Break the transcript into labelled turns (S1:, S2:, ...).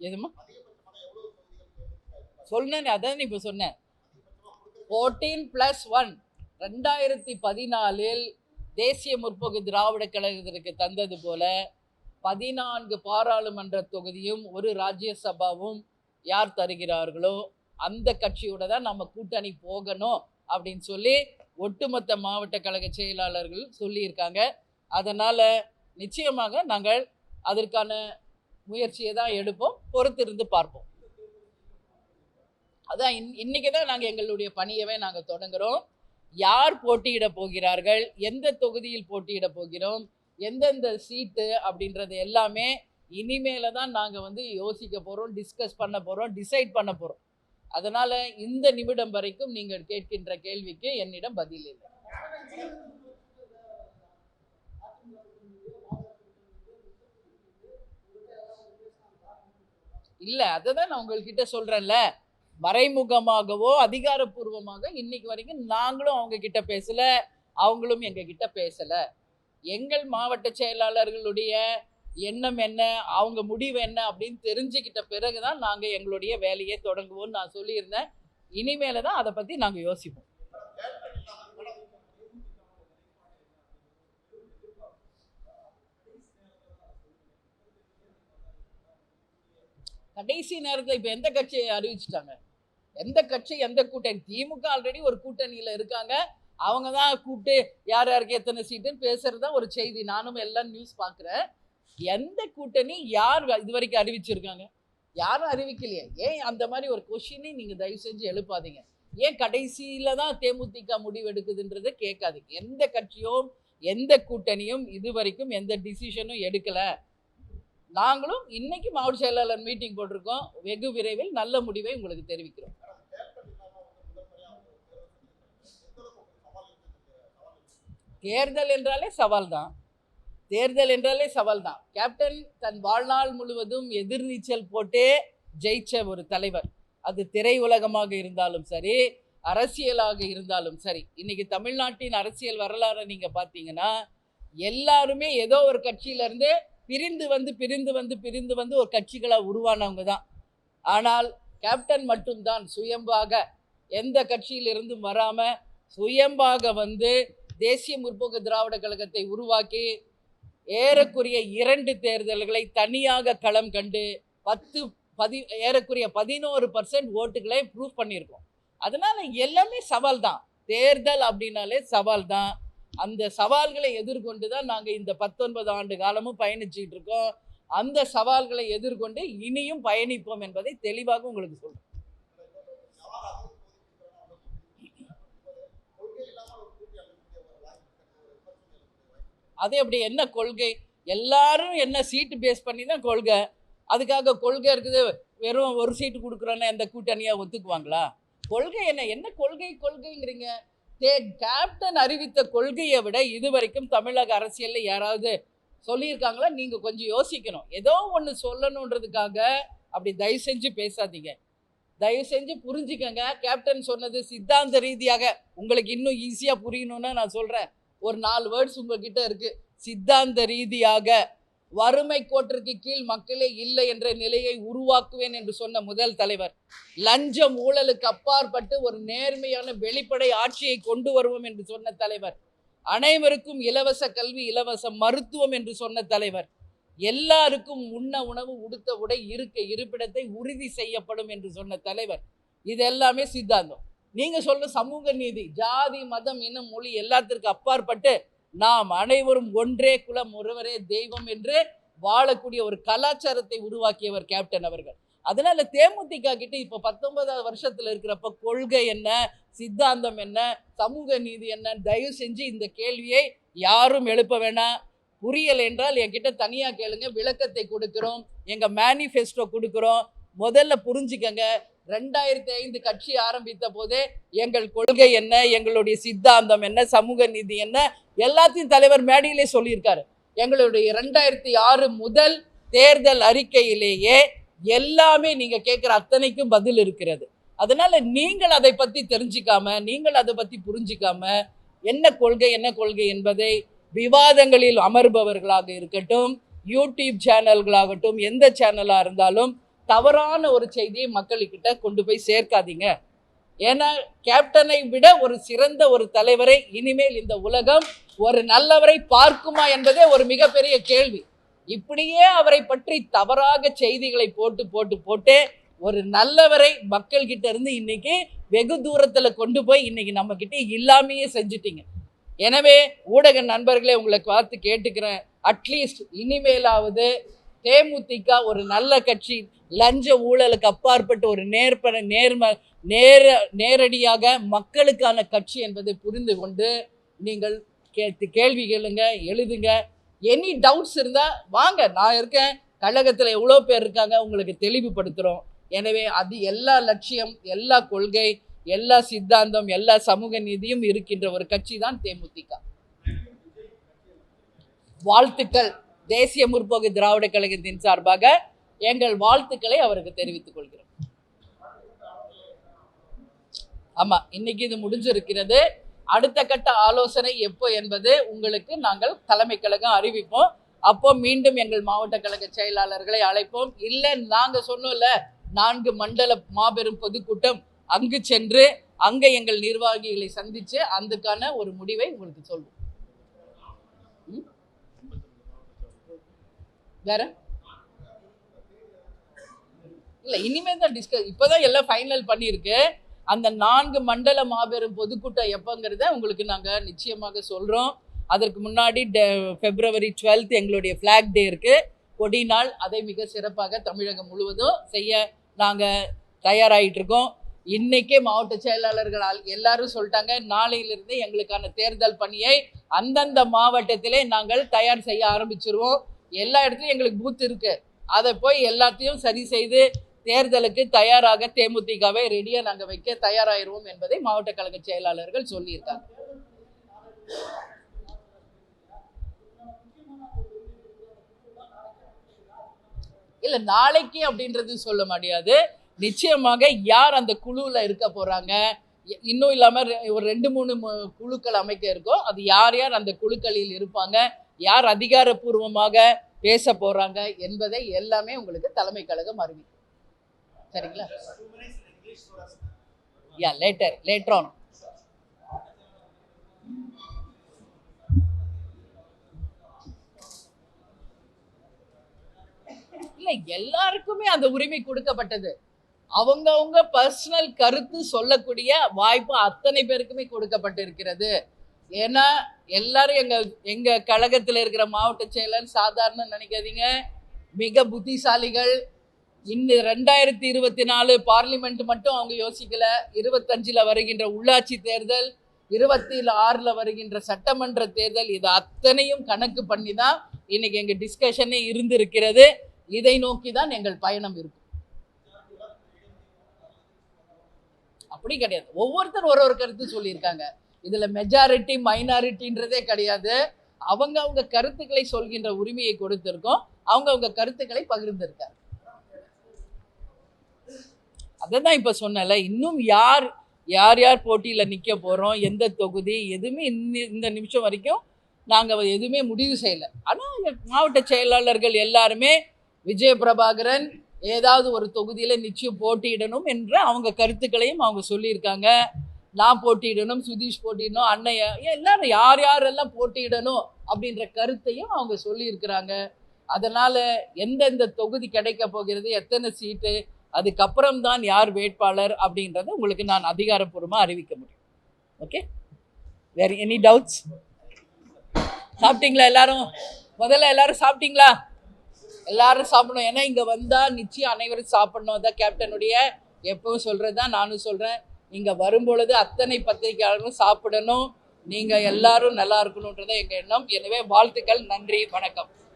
S1: எதுமா சொன்னேன் அதான் இப்போ சொன்னேன். ஃபோர்டீன் ப்ளஸ் ஒன் ரெண்டாயிரத்தி பதினாலில் தேசிய முற்போக்கு திராவிட கழகத்திற்கு தந்தது போல பதினான்கு பாராளுமன்ற தொகுதியும் ஒரு ராஜ்யசபாவும் யார் தருகிறார்களோ அந்த கட்சியோட தான் நம்ம கூட்டணி போகணும் அப்படின்னு சொல்லி ஒட்டுமொத்த மாவட்ட கழக செயலாளர்கள் சொல்லியிருக்காங்க. அதனால் நிச்சயமாக நாங்கள் அதற்கான முயற்சியை தான் எடுப்போம் பொறுத்து இருந்து பார்ப்போம். அதான் இன் இன்னைக்கு தான் நாங்கள் எங்களுடைய பணியவே நாங்கள் தொடங்குறோம். யார் போட்டியிட போகிறார்கள்? எந்த தொகுதியில் போட்டியிட போகிறோம்? எந்தெந்த சீட்டு அப்படின்றது எல்லாமே இனிமேல தான் நாங்கள் வந்து யோசிக்க போகிறோம் டிஸ்கஸ் பண்ண போகிறோம் டிசைட் பண்ண போகிறோம் அதனால் இந்த நிமிடம் வரைக்கும் நீங்கள் கேட்கின்ற கேள்விக்கு என்னிடம் பதில் இல்லை. இல்லை அதை தான் நான் உங்கள்கிட்ட சொல்கிறேன்ல மறைமுகமாகவோ அதிகாரப்பூர்வமாக இன்னைக்கு வரைக்கும் நாங்களும் அவங்க கிட்ட பேசல அவங்களும் எங்க கிட்ட பேசல. எங்கள் மாவட்ட செயலாளர்களுடைய எண்ணம் என்ன அவங்க முடிவு என்ன அப்படின்னு தெரிஞ்சுக்கிட்ட பிறகுதான் நாங்க எங்களுடைய வேலையை தொடங்குவோம்னு நான் சொல்லியிருந்தேன். இனிமேல தான் அதை பத்தி நாங்க யோசிப்போம். கடைசி நேரத்தில் இப்போ எந்த கட்சியை அறிவிச்சிட்டாங்க? எந்த கட்சி எந்த கூட்டணி? திமுக ஆல்ரெடி ஒரு கூட்டணியில் இருக்காங்க. அவங்க தான் கூப்பிட்டு யார் யாருக்கு எத்தனை சீட்டுன்னு பேசுகிறது தான் ஒரு செய்தி. நானும் எல்லாம் நியூஸ் பார்க்குறேன் எந்த கூட்டணி யார் இது வரைக்கும் அறிவிச்சிருக்காங்க? யாரும் அறிவிக்கலையே. ஏன் அந்த மாதிரி ஒரு கொஷினை நீங்கள் தயவு செஞ்சு எழுப்பாதீங்க. ஏன் கடைசியில் தான் தேமுதிக முடிவெடுக்குதுன்றதை கேட்காதீங்க. எந்த கட்சியும் எந்த கூட்டணியும் இது வரைக்கும் எந்த டிசிஷனும் எடுக்கலை. நாங்களும் இன்னைக்கு மாவட்ட செயலாளர் மீட்டிங் போட்டிருக்கோம். வெகு விரைவில் நல்ல முடிவை உங்களுக்கு தெரிவிக்கிறோம். தேர்தல் என்றாலே சவால் தான் தேர்தல் என்றாலே சவால் தான் கேப்டன் தன் வாழ்நாள் முழுவதும் எதிர்நீச்சல் போட்டே ஜெயிச்ச ஒரு தலைவர். அது திரை உலகமாக இருந்தாலும் சரி அரசியலாக இருந்தாலும் சரி. இன்னைக்கு தமிழ்நாட்டின் அரசியல் வரலாறை நீங்கள் பார்த்தீங்கன்னா எல்லாருமே ஏதோ ஒரு கட்சியிலேருந்து பிரிந்து வந்து பிரிந்து வந்து பிரிந்து வந்து ஒரு கட்சிகளாக உருவானவங்க தான். ஆனால் கேப்டன் மட்டும்தான் சுயம்பாக எந்த கட்சியிலிருந்தும் வராமல் சுயம்பாக வந்து தேசிய முற்போக்கு திராவிட கழகத்தை உருவாக்கி ஏறக்குறைய இரண்டு தேர்தல்களை தனியாக களம் கண்டு பத்து பதி ஏறக்குறைய பதினோரு பர்சன்ட் ஓட்டுகளை ப்ரூவ் பண்ணியிருக்கோம். அதனால் எல்லாமே சவால் தான். தேர்தல் அப்படின்னாலே சவால் தான். அந்த சவால்களை எதிர்கொண்டு தான் நாங்கள் இந்த பத்தொன்பது ஆண்டு காலமும் பயணிச்சுட்டு இருக்கோம். அந்த சவால்களை எதிர்கொண்டு இனியும் பயணிப்போம் என்பதை தெளிவாக உங்களுக்கு சொல்றேன். அது அப்படி என்ன கொள்கை? எல்லாரும் என்ன சீட்டு பேஸ் பண்ணி தான் கொள்கை. அதுக்காக கொள்கை இருக்குது. வெறும் ஒரு சீட்டு கொடுக்குறோன்னா எந்த கூட்டணியாக ஒத்துக்குவாங்களா? கொள்கை என்ன? என்ன கொள்கை கொள்கைங்கிறீங்க? தே கேப்டன் அறிவித்த கொள்கையை விட இதுவரைக்கும் தமிழக அரசியலில் யாராவது சொல்லியிருக்காங்களா? நீங்கள் கொஞ்சம் யோசிக்கணும். ஏதோ ஒன்று சொல்லணுன்றதுக்காக அப்படி தயவு செஞ்சு பேசாதீங்க. தயவு செஞ்சு புரிஞ்சுக்கங்க. கேப்டன் சொன்னது சித்தாந்த ரீதியாக உங்களுக்கு இன்னும் ஈஸியாக புரியணும்னு நான் சொல்கிறேன் ஒரு நாலு வேர்ட்ஸ் உங்ககிட்ட இருக்குது சித்தாந்த ரீதியாக வறுமை கோட்டிற்கு கீழ் மக்களே இல்லை என்ற நிலையை உருவாக்குவேன் என்று சொன்ன முதல் தலைவர். லஞ்சம் ஊழலுக்கு அப்பாற்பட்டு ஒரு நேர்மையான வெளிப்படை ஆட்சியை கொண்டு வருவோம் என்று சொன்ன தலைவர். அனைவருக்கும் இலவச கல்வி இலவச மருத்துவம் என்று சொன்ன தலைவர். எல்லாருக்கும் உண்ண உணவு உடுத்த உடை இருக்க இருப்பிடத்தை உறுதி செய்யப்படும் என்று சொன்ன தலைவர். இது எல்லாமே சித்தாந்தம். நீங்கள் சொல்ற சமூக நீதி ஜாதி மதம் இனம் மொழி எல்லாத்திற்கும் அப்பாற்பட்டு நாம் அனைவரும் ஒன்றே குலம் ஒருவரே தெய்வம் என்று வாழக்கூடிய ஒரு கலாச்சாரத்தை உருவாக்கியவர் கேப்டன் அவர்கள். அதனால தேமுதிக கிட்ட இப்போ பத்தொன்பதாவது வருஷத்துல இருக்கிறப்ப கொள்கை என்ன சித்தாந்தம் என்ன சமூக நீதி என்ன தயவு செஞ்சு இந்த கேள்வியை யாரும் எழுப்ப வேணாம். புரியல் என்றால் என்கிட்ட தனியாக கேளுங்க விளக்கத்தை கொடுக்குறோம் எங்கள் மேனிஃபெஸ்டோ கொடுக்குறோம். முதல்ல புரிஞ்சுக்கங்க ரெண்டாயிரத்தி ஐந்து கட்சி ஆரம்பித்த போதே எங்கள் கொள்கை என்ன எங்களுடைய சித்தாந்தம் என்ன சமூக நீதி என்ன எல்லாத்தையும் தலைவர் மேடையிலே சொல்லியிருக்காரு. எங்களுடைய ரெண்டாயிரத்தி ஆறு முதல் தேர்தல் அறிக்கையிலேயே எல்லாமே நீங்கள் கேட்குற அத்தனைக்கும் பதில் இருக்கிறது. அதனால நீங்கள் அதை பற்றி தெரிஞ்சிக்காம நீங்கள் அதை பற்றி புரிஞ்சுக்காம என்ன கொள்கை என்ன கொள்கை என்பதை விவாதங்களில் அமர்பவர்களாக இருக்கட்டும் யூடியூப் சேனல்களாகட்டும் எந்த சேனலாக இருந்தாலும் தவறான ஒரு செய்தியை மக்கள்கிட்ட கொண்டு போய் சேர்க்காதீங்க. ஏன்னா கேப்டனை விட ஒரு சிறந்த ஒரு தலைவரை இனிமேல் இந்த உலகம் ஒரு நல்லவரை பார்க்குமா என்பதே ஒரு மிகப்பெரிய கேள்வி. இப்படியே அவரை பற்றி தவறாக செய்திகளை போட்டு போட்டு போட்டு ஒரு நல்லவரை மக்கள்கிட்ட இருந்து இன்னைக்கு வெகு தூரத்தில் கொண்டு போய் இன்னைக்கு நம்ம இல்லாமையே செஞ்சுட்டீங்க. எனவே ஊடக நண்பர்களே உங்களை பார்த்து கேட்டுக்கிறேன். அட்லீஸ்ட் இனிமேலாவது தேமுதிக ஒரு நல்ல கட்சி லஞ்ச ஊழலுக்கு அப்பாற்பட்டு ஒரு நேர்பட நேர்ம நேர நேரடியாக மக்களுக்கான கட்சி என்பதை புரிந்து கொண்டு நீங்கள் கேட்டு கேள்வி கேளுங்க எழுதுங்க. எனி டவுட்ஸ் இருந்தால் வாங்க நான் இருக்கேன். கழகத்தில் எவ்வளோ பேர் இருக்காங்க உங்களுக்கு தெளிவுபடுத்துகிறோம் எனவே அது எல்லா லட்சியம் எல்லா கொள்கை எல்லா சித்தாந்தம் எல்லா சமூக நீதியும் இருக்கின்ற ஒரு கட்சி தான் தேமுதிக. வாழ்த்துக்கள். தேசிய முற்போக்கு திராவிட கழகத்தின் சார்பாக எங்கள் வாழ்த்துக்களை அவருக்கு தெரிவித்துக் கொள்கிறோம். ஆமா இன்னைக்கு இது முடிஞ்சிருக்கிறது. அடுத்த கட்ட ஆலோசனை எப்போ என்பது உங்களுக்கு நாங்கள் தலைமை கழகம் அறிவிப்போம். அப்போ மீண்டும் எங்கள் மாவட்ட கழக செயலாளர்களை அழைப்போம். இல்லை நாங்கள் சொன்னோம்ல நான்கு மண்டல மாபெரும் பொதுக்கூட்டம் அங்கு சென்று அங்கே எங்கள் நிர்வாகிகளை சந்தித்து அதுக்கான ஒரு முடிவை உங்களுக்கு சொல்வோம். வேற? இல்ல இனிமே தான் டிஸ்கஸ் இப்போதான் எல்லாம் ஃபைனல் பண்ணியிருக்கு. அந்த நான்கு மண்டல மாபெரும் பொதுக்கூட்டம் எப்போங்கிறத உங்களுக்கு நாங்கள் நிச்சயமாக சொல்கிறோம் அதற்கு முன்னாடி டெ- பிப்ரவரி டுவெல்த் எங்களுடைய ஃப்ளாக் டே இருக்கு. கொடி நாள் அதை மிக சிறப்பாக தமிழகம் முழுவதும் செய்ய நாங்கள் தயாராகிட்டு இருக்கோம். இன்னைக்கே மாவட்ட செயலாளர்கள் எல்லாரும் சொல்லிட்டாங்க நாளையிலிருந்து எங்களுக்கான தேர்தல் பணியை அந்தந்த மாவட்டத்திலே நாங்கள் தயார் செய்ய ஆரம்பிச்சிருவோம். எல்லா இடத்துலையும் எங்களுக்கு பூத் இருக்கு. அதை போய் எல்லாத்தையும் சரி செய்து தேர்தலுக்கு தயாராக தேமுதிகவை ரெடியாக நாங்கள் வைக்க தயாராயிருவோம் என்பதை மாவட்ட கழக செயலாளர்கள் சொல்லியிருக்காங்க. இல்ல நாளைக்கு அப்படின்றது சொல்ல முடியாது. நிச்சயமாக யார் அந்த குழுவில் இருக்க போறாங்க? இ- இன்னும் இல்லாம ரெ- ஒரு ரெண்டு மூணு மு- குழுக்கள் அமைக்க இருக்கோ அது யார் யார் அந்த குழுக்களில் இருப்பாங்க? யார் அதிகாரப்பூர்வமாக பேச போறாங்க என்பதை எல்லாமே உங்களுக்கு தலைமை கழகம் அறிவிக்கும். சரிங்களா? யா லேட்டர் லேட்டர் ஆன் இல்ல எல்லாருக்குமே அந்த உரிமை கொடுக்கப்பட்டது. அவங்கவங்க பர்சனல் கருத்து சொல்லக்கூடிய வாய்ப்பு அத்தனை பேருக்குமே கொடுக்கப்பட்டிருக்கிறது. ஏன்னா எல்லாரும் எங்க எங்க கழகத்தில் இருக்கிற மாவட்ட செயலர் சாதாரண நினைக்காதீங்க. மிக புத்திசாலிகள். இன்னும் ரெண்டாயிரத்தி இருபத்தி நாலு பார்லிமெண்ட் மட்டும் அவங்க யோசிக்கல. இருபத்தஞ்சில் வருகின்ற உள்ளாட்சி தேர்தல் இருபத்தி ஆறில் வருகின்ற சட்டமன்ற தேர்தல் இது அத்தனையும் கணக்கு பண்ணி தான் இன்னைக்கு எங்கள் டிஸ்கஷனே இருந்திருக்கிறது. இதை நோக்கி தான் எங்கள் பயணம் இருக்கும். அப்படி கிடையாது. ஒவ்வொருத்தர் ஒரு ஒரு கருத்து சொல்லியிருக்காங்க. இதில் மெஜாரிட்டி மைனாரிட்டின்றதே கிடையாது. அவங்க அவங்க கருத்துக்களை சொல்கின்ற உரிமையை கொடுத்திருக்கோம். அவங்க அவங்க கருத்துக்களை பகிர்ந்திருக்காங்க. அதை தான் இப்போ சொன்னல இன்னும் யார் யார் யார் போட்டியில் நிற்க போகிறோம் எந்த தொகுதி எதுவுமே இந்த இந்த நிமிஷம் வரைக்கும் நாங்கள் எதுவுமே முடிவு செய்யலை. ஆனால் மாவட்ட செயலாளர்கள் எல்லாருமே விஜய பிரபாகரன் ஏதாவது ஒரு தொகுதியில் நிச்சயம் போட்டியிடணும் என்ற அவங்க கருத்துக்களையும் அவங்க சொல்லியிருக்காங்க. நான் போட்டியிடணும் சுதீஷ் போட்டியிடணும் அண்ணைய எல்லாரும் யார் யாரெல்லாம் போட்டியிடணும் அப்படின்ற கருத்தையும் அவங்க சொல்லியிருக்கிறாங்க. அதனால் எந்தெந்த தொகுதி கிடைக்க போகிறது எத்தனை சீட்டு அதுக்கப்புறம் தான் யார் வேட்பாளர் அப்படின்றத உங்களுக்கு நான் அதிகாரப்பூர்வமாக அறிவிக்க முடியும். ஓகே வேறு எனி டவுட்ஸ் சாப்பிட்டீங்களா எல்லாரும்? முதல்ல எல்லாரும் சாப்பிட்டீங்களா? எல்லாரும் சாப்பிடணும். ஏன்னா இங்கே வந்தால் நிச்சயம் அனைவரும் சாப்பிடணும். தான் கேப்டனுடைய எப்பவும் சொல்கிறது தான் நானும் சொல்கிறேன் இங்கே வரும்பொழுது அத்தனை பத்திரிகையாளர்களும் சாப்பிடணும். நீங்கள் எல்லாரும் நல்லா இருக்கணுன்றதை எங்கள் எண்ணம். எனவே வாழ்த்துக்கள் நன்றி வணக்கம்.